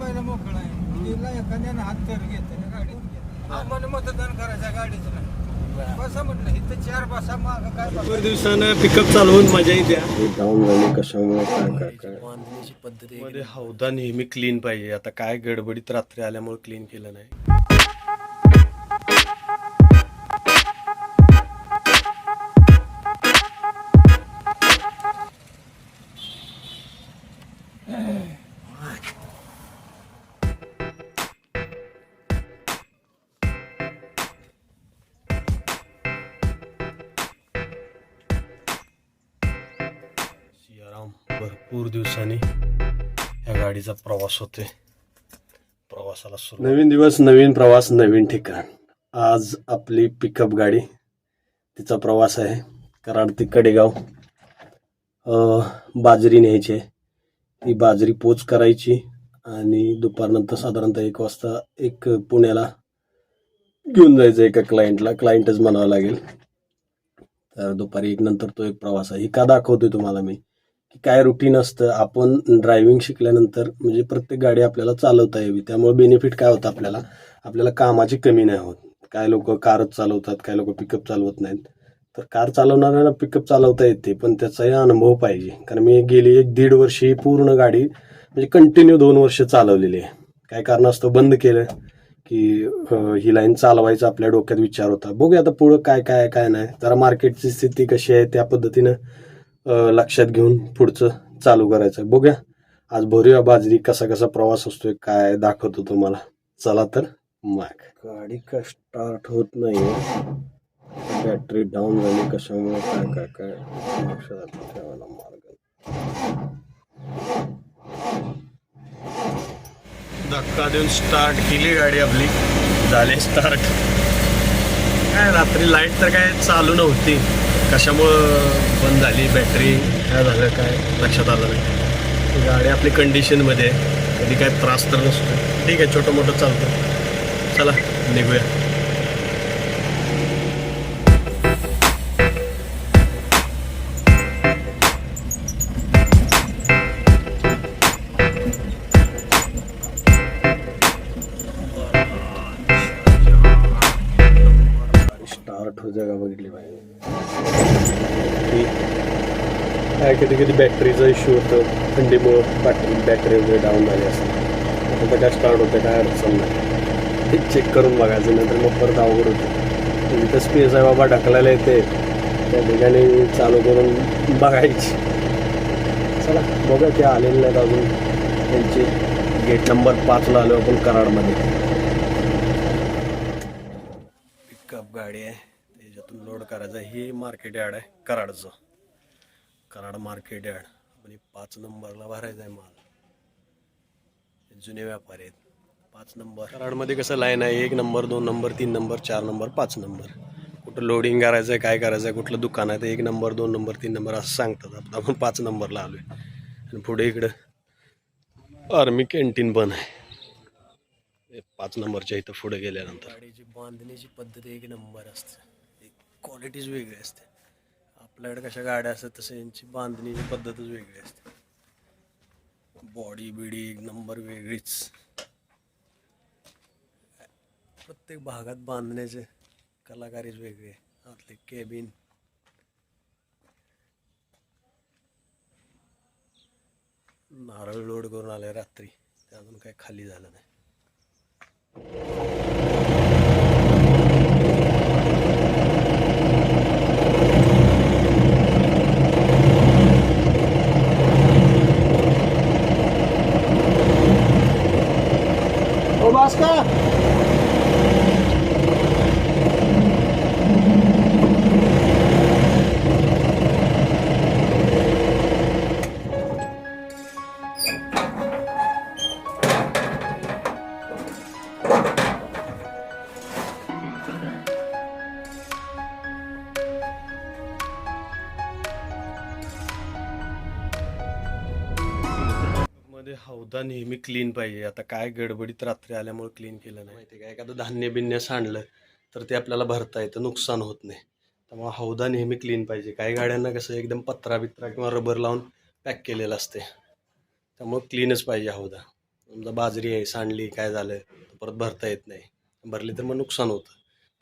थांबायला मोकळा आहे. तिला एखाद्यानं हात तर घेतलं गाडीत आम्हाला मतदान करायचं गाडीच नाही. बसा म्हटलं इथं चार बसा माग काय बघा. भर दिवसानं पिकअप चालवून मजा येते. हौदा नेहमी क्लीन पाहिजे. आता काय गडबडीत रात्री आल्यामुळे क्लीन केलं नाही. भरपूर दिवसांनी या गाडीचा प्रवास होतोय. प्रवासाला सुरू नवीन दिवस नवीन प्रवास नवीन ठिकाण. आज आपली पिकअप गाडी तिचा प्रवास आहे. कराड ते कडेगाव. बाजरी न्यायची आहे. ती बाजरी पोच करायची आणि दुपारनंतर साधारणतः एक वाजता एक पुण्याला घेऊन जायचं एका क्लायंटला क्लायंटच म्हणावं लागेल. तर दुपारी एक नंतर तो एक प्रवास आहे. ही का दाखवतोय तुम्हाला मी? की काय रुटीन असतं आपण ड्रायव्हिंग शिकल्यानंतर म्हणजे प्रत्येक गाडी आपल्याला चालवता यावी. त्यामुळे बेनिफिट काय होतं आपल्याला? आपल्याला कामाची कमी नाही होत. काय लोक कारच चालवतात काय लोक पिकअप चालवत नाहीत. तर कार चालवणाऱ्यांना पिकअप चालवता येते पण त्याचाही अनुभव पाहिजे. कारण मी गेली एक दीड वर्ष ही पूर्ण गाडी म्हणजे कंटिन्यू दोन वर्ष चालवलेली आहे. काय कारणास्तव बंद केलं की ही लाईन चालवायचा आपल्या डोक्यात विचार होता. बघूया आता पुढं काय काय काय नाही. जरा मार्केटची स्थिती कशी आहे त्या पद्धतीनं. लक्षात घेऊन पुढचं चालू करायचं आहे बघूया. आज भरूया बाजरी कसा कसा प्रवास असतोय काय दाखवतो तुम्हाला. चला तर मग. गाडी का स्टार्ट होत नाही बॅटरी डाऊन झाली कशामुळे काय काय काय? लक्षात ठेवायला मार्ग धक्का देऊन स्टार्ट केली गाडी आपली. झाली स्टार्ट काय रात्री लाइट तर काय चालू नव्हती. कशामुळं बंद झाली? बॅटरी काय झालं? काय लक्षात आलं नाही. गाडी आपली कंडिशनमध्ये आहे. कधी काय त्रास तर नसतो. ठीक आहे छोटं मोठं चालतं. चला निघूया. स्टार्ट हो जागा बघितली पाहिजे. काय कधी कधी बॅटरीचा इश्यू होतो. थंडीमुळं बॅटरी बॅटरी वगैरे डाऊन झाली असते. आता काय स्टार्ट होतं काय अडचण नाही. ते चेक करून बघायचं नंतर मग परत अवघड होतं. म्हणजे इथं स्पेस आहे बाबा ढकलायला येते त्या ठिकाणी चालू करून बघायची. चला बघा ते आलेले नाहीत अजून. त्यांची गेट नंबर पाचला आलो आपण कराडमध्ये. पिकअप गाडी आहे. त्याच्यातून लोड करायचं. हे मार्केट यार्ड आहे कराडचं. Karad market yard. आणि पाच नंबरला भरायचा आहे माल. हे जुने व्यापारी आहेत. पाच नंबर. कराडमध्ये कसं लाईन आहे? एक नंबर दोन नंबर तीन नंबर चार नंबर पाच नंबर. कुठं लोडिंग करायचं आहे काय करायचं आहे कुठलं दुकान आहे ते एक नंबर दोन नंबर तीन नंबर असं सांगतात. आपण आपण पाच नंबरला आलो आहे आणि पुढे इकडं आर्मी कॅन्टीन पण आहे. पाच नंबरच्या इथं पुढे गेल्यानंतर. गाडीची बांधण्याची पद्धत एक नंबर असते. क्वालिटीज वेगळी असते. आपल्याकडे कशा गाड्या असतात तसं यांची बांधणीची पद्धतच वेगळी असते. बॉडी बिडी एक नंबर वेगळीच. प्रत्येक भागात बांधण्याचे कलाकारीच वेगळे आतले केबिन नारळ लोड करून आले रात्री. ते अजून काही खाली झालं नाही. हौदा नेहमी क्लीन पाहिजे. आता काय गडबडीत रात्री आल्यामुळे क्लीन केलं नाही. माहिती काय एखादं धान्य बिन्य सांडलं तर ते आपल्याला भरता येतं नुकसान होत नाही. त्यामुळे हौदा नेहमी क्लीन पाहिजे. काही गाड्यांना कसं एकदम पत्रा बित्रा किंवा रबर लावून पॅक केलेलं असते त्यामुळे क्लीनच पाहिजे हौदा. समजा बाजरी आहे सांडली काय झालं परत भरता येत नाही. भरली तर मग नुकसान होतं.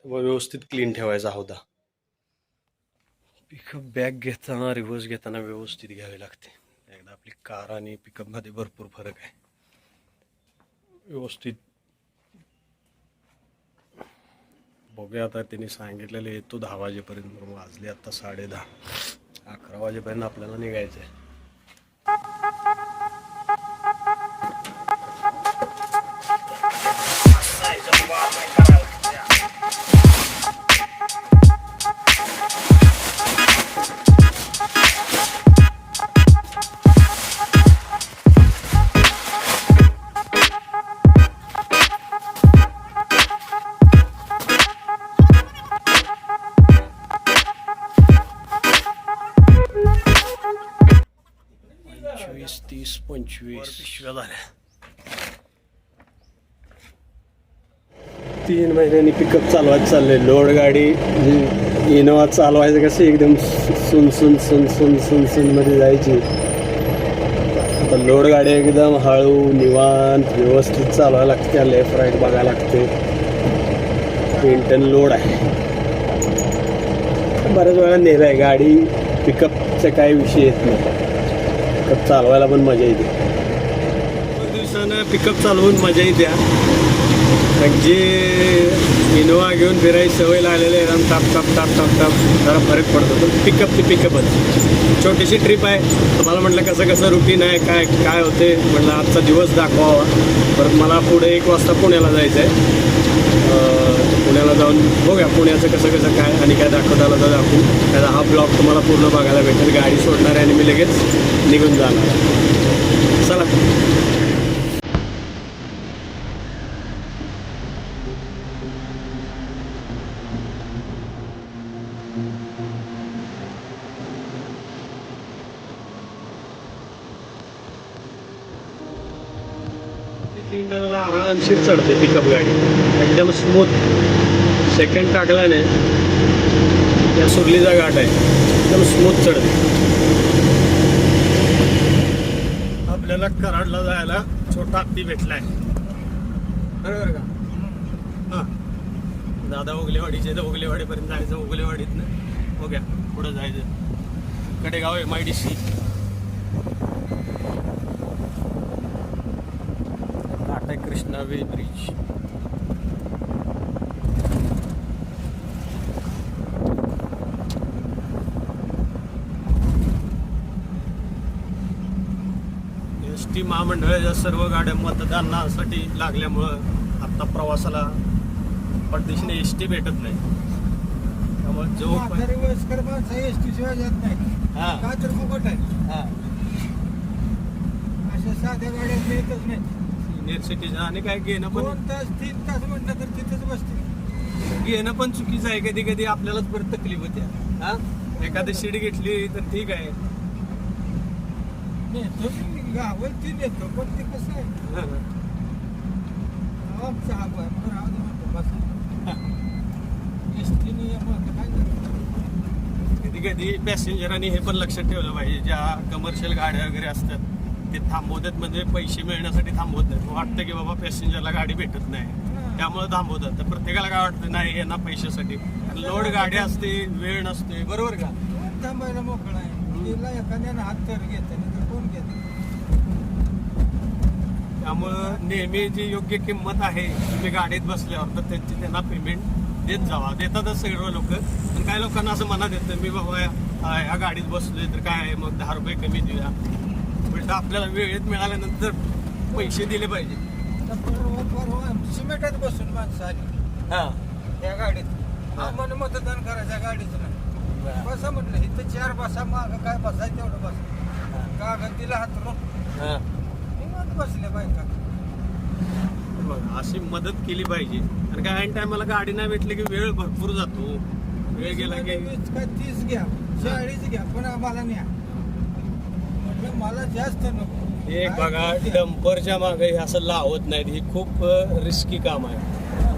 त्यामुळे व्यवस्थित क्लीन ठेवायचा होता पिकअप बॅग घेताना रिव्हर्स घेताना व्यवस्थित घ्यावी लागते. आपली कार आणि पिकअपमध्ये भरपूर फरक आहे. व्यवस्थित. बघूया आता त्यांनी सांगितलेलं येतो दहा वाजेपर्यंत मग वाजले आत्ता साडे दहा अकरा वाजेपर्यंत आपल्याला निघायचं आहे पिशव्या तीन महिन्यांनी पिकअप चालवायचं चाललंय. लोड गाडी इनोवा चालवायचं कसं एकदम सुन सुन सुन सुन सुन सुनमध्ये जायची. आता लोड गाडी एकदम हळू निवांत व्यवस्थित चालवायला लागते. लेफ्ट राईट बघायला लागते. पेंटन लोड आहे. बऱ्याच वेळा नेलं आहे. गाडी पिकअपचा काही विषय येत नाही. पिकअप चालवायला पण मजा येते. पिकअप चालवून मजाही द्या जे इनोवा घेऊन फिरायची सवय लागलेली आहे एकदम ताप टाप ताप टाप ताप जरा फरक पडतो. पण पिकअप ते पिकअपच छोटीशी ट्रिप आहे. मला म्हटलं कसं कसं रुटीन आहे काय काय होते? म्हटलं आजचा दिवस दाखवावा. परत मला पुढे एक वाजता पुण्याला जायचं आहे पुण्याला जाऊन बघूया पुण्याचं कसं कसं काय आणि काय दाखवता आलं तर दाखवू. त्याचा हा ब्लॉग तुम्हाला पूर्ण बघायला भेटेल. गाडी सोडणार आहे आणि मी लगेच निघून जाणार आहे. चला आरामशीर चढते पिकअप गाडी. एकदम स्मूथ सेकंड टाकल्याने या सुरलीचा घाट आहे. एकदम स्मूथ चढते आपल्याला कराडला जायला छोटा हत्ती भेटलाय. बरोबर का? हा. दादा उगलेवाडीचे तर उगलेवाडीपर्यंत जायचं उगलेवाडीतनं. घ्या पुढं जायचं. Kadegaon M I D C Tata Krishna weigh bridge S T महामंडळाच्या सर्व गाड्या मतदानासाठी लागल्यामुळं आता प्रवासाला परदेशीने एस टी भेटत नाही. त्यामुळे जो वयस्कर माणसं एस टी शिवाय जात नाही. हा. का तर फुकट आहे? हा. अशा साध्या गाड्या मिळतच नाही सिनियर सिटीजन आणि काय घेणं पण दोन तास तीन तास म्हटलं तर तिथेच बसते घेणं पण चुकीचं आहे. कधी कधी आपल्यालाच परत तकलीफ होते. हा? एखादी सीट घेतली तर ठीक आहे. नेतो मी गावात ती नेतो पण ते कसं आहे? हा. आमचा हा बाय म्हणतो बस. काय करतो कधी कधी पॅसेंजरांनी हे पण लक्षात ठेवलं पाहिजे. ज्या कमर्शियल गाड्या वगैरे असतात ते थांबवतात म्हणजे पैसे मिळण्यासाठी थांबवत नाही. वाटतं की बाबा पॅसेंजरला गाडी भेटत नाही. त्यामुळे थांबवतात. तर प्रत्येकाला काय वाटतं? नाही यांना पैशासाठी. लोड गाडी असते वेळ नसते. बरोबर का? थांबायला मोकळा आहे? तिला एखाद्यानं हात तर घेत कोण घेत? त्यामुळं नेहमी जी योग्य किंमत आहे तुम्ही गाडीत बसल्यावर तर त्यांची त्यांना पेमेंट देत जावा. देतातच सर्व लोक. पण काही लोकांना असं मनात येतं मी बाबा या- गाडीत बसलोय तर काय आहे? मग दहा रुपये कमी देऊया. उलट आपल्याला वेळेत मिळाल्यानंतर पैसे दिले पाहिजे. परवा परवा सिमेंटात बसून माणसं आली. हा. त्या गाडीत. आम्हाला मतदान करायचं गाडीच नाही. बसा म्हटलं इथं चार बसा माग काय बसाय तेवढं बस. कागद दिला हातरून. हा. निवांत बसले बायका. बघा, अशी मदत केली पाहिजे. आणि काय ऐन टायमाला गाडी नाही भेटली की वेळ भरपूर जातो. वेळ गेला की वीस का तीस घ्या. चाळीस घ्या पण आम्हाला न्या. म्हटलं मला जास्त नको. एक काय बघा. डंपरच्या मागे हे असं लावत नाहीत. ही खूप रिस्की काम आहे.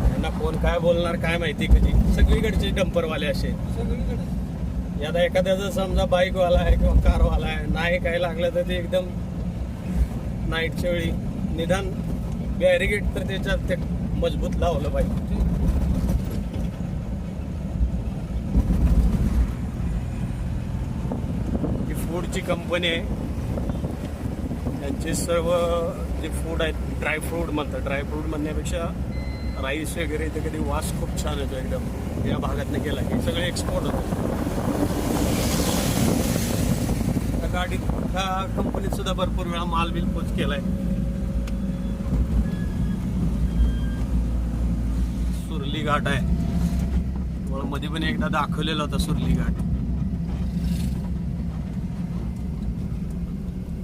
त्यांना कोण काय बोलणार काय माहिती कधी. सगळीकडचे डंपरवाले असे. सगळीकडे. आता एखाद्याचा समजा बाईकवाला आहे किंवा कारवाला आहे नाही काय लागलं तर ते एकदम नाईटच्या वेळी निदान बॅरिगेट तर त्याच्यात ते मजबूत लावलं पाहिजे. ही फूडची कंपनी आहे. त्यांचे सर्व जे फूड आहेत ड्रायफ्रूट म्हणतात. ड्रायफ्रूट म्हणण्यापेक्षा राईस वगैरे ते कधी वास खूप छान येतो एकदम. या भागातनं केला की सगळे एक्सपोर्ट होतं त्या गाडीत त्या कंपनीत सुद्धा भरपूर वेळा माल बिल पोच आहे सुरली घाट आहे. तुम्हाला मध्ये पण एकदा दाखवलेला होता सुरली घाट.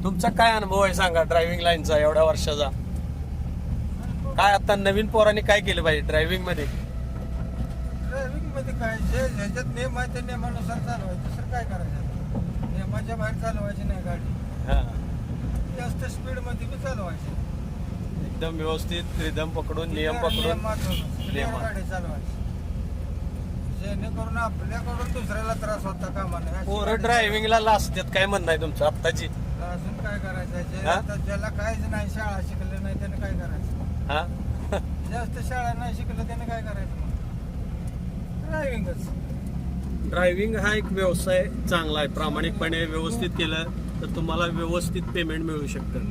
तुमचा काय अनुभव आहे सांगा ड्रायव्हिंग लाईनचा एवढ्या वर्षाचा? काय आता नवीन पोरांनी काय केलं पाहिजे ड्रायव्हिंगमध्ये? ड्रायव्हिंगमध्ये काय जे ह्याच्यात नियम आहे त्या नियमानुसार चालवायचं. दुसरं काय करायचं? नियमाच्या बाहेर चालवायची नाही गाडी. हा. जास्त स्पीडमध्ये बी चालवायची. एकदम व्यवस्थित रिदम पकडून नियम पकडून. गाडी चालवायची. जेणेकरून आपल्याकडून दुसऱ्याला त्रास होता कामा नये अशी पोरं ड्रायव्हिंगला लाजतात काय म्हणणं आहे तुमचं? आत्ताची. अजून काय करायचं? जे हा? आता ज्याला काहीच नाही शाळा शिकले नाही त्याने काय करायचं? हा? जास्त शाळा नाही शिकलं त्याने काय करायचं ड्रायव्हिंगच ड्रायव्हिंग हा एक व्यवसाय चांगला आहे. प्रामाणिकपणे व्यवस्थित केलं तर तुम्हाला व्यवस्थित पेमेंट मिळू शकतं.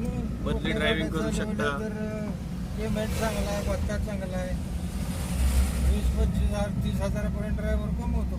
बदली ड्रायव्हिंग करू शकता. तर पेमेंट चांगला आहे पत्ता चांगला आहे. वीस पंचवीस हजार तीस हजारापर्यंत ड्रायव्हर कमवतो.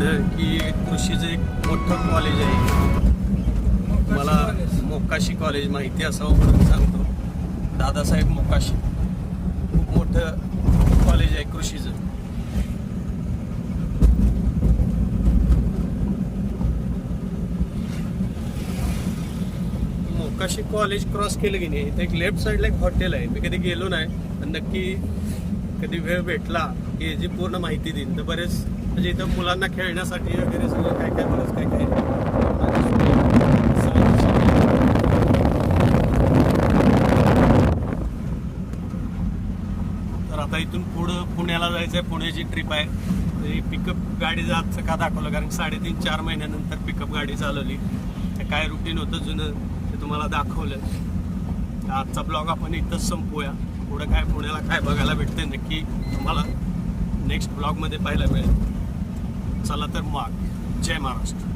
उतरला की कृषीचं एक मोठं कॉलेज आहे. मला मोकाशी कॉलेज माहिती असावं म्हणून सांगतो. दादासाहेब मोकाशी. खूप मोठं कॉलेज आहे कृषीचं मोकाशी कॉलेज क्रॉस केलं की नाही इथे एक लेफ्ट साईडला एक हॉटेल आहे. मी कधी गेलो नाही पण नक्की कधी वेळ भेटला की याची पूर्ण माहिती देईन. तर बरेच म्हणजे इथं मुलांना खेळण्यासाठी वगैरे सगळं काय काय बरंच काय काय? तर आता इथून पुढं पुण्याला जायचं आहे पुण्याची ट्रिप आहे. ही पिकअप गाडी आजचं का दाखवलं? कारण साडेतीन चार महिन्यानंतर पिकअप गाडी चालवली. ते काय रुटीन होतं जुनं ते तुम्हाला दाखवलं. तर आजचा ब्लॉग आपण इथंच संपूया. पुढं काय पुण्याला काय बघायला भेटते नक्की तुम्हाला नेक्स्ट ब्लॉगमध्ये पाहायला मिळेल. चला तर मग. जय महाराष्ट्र.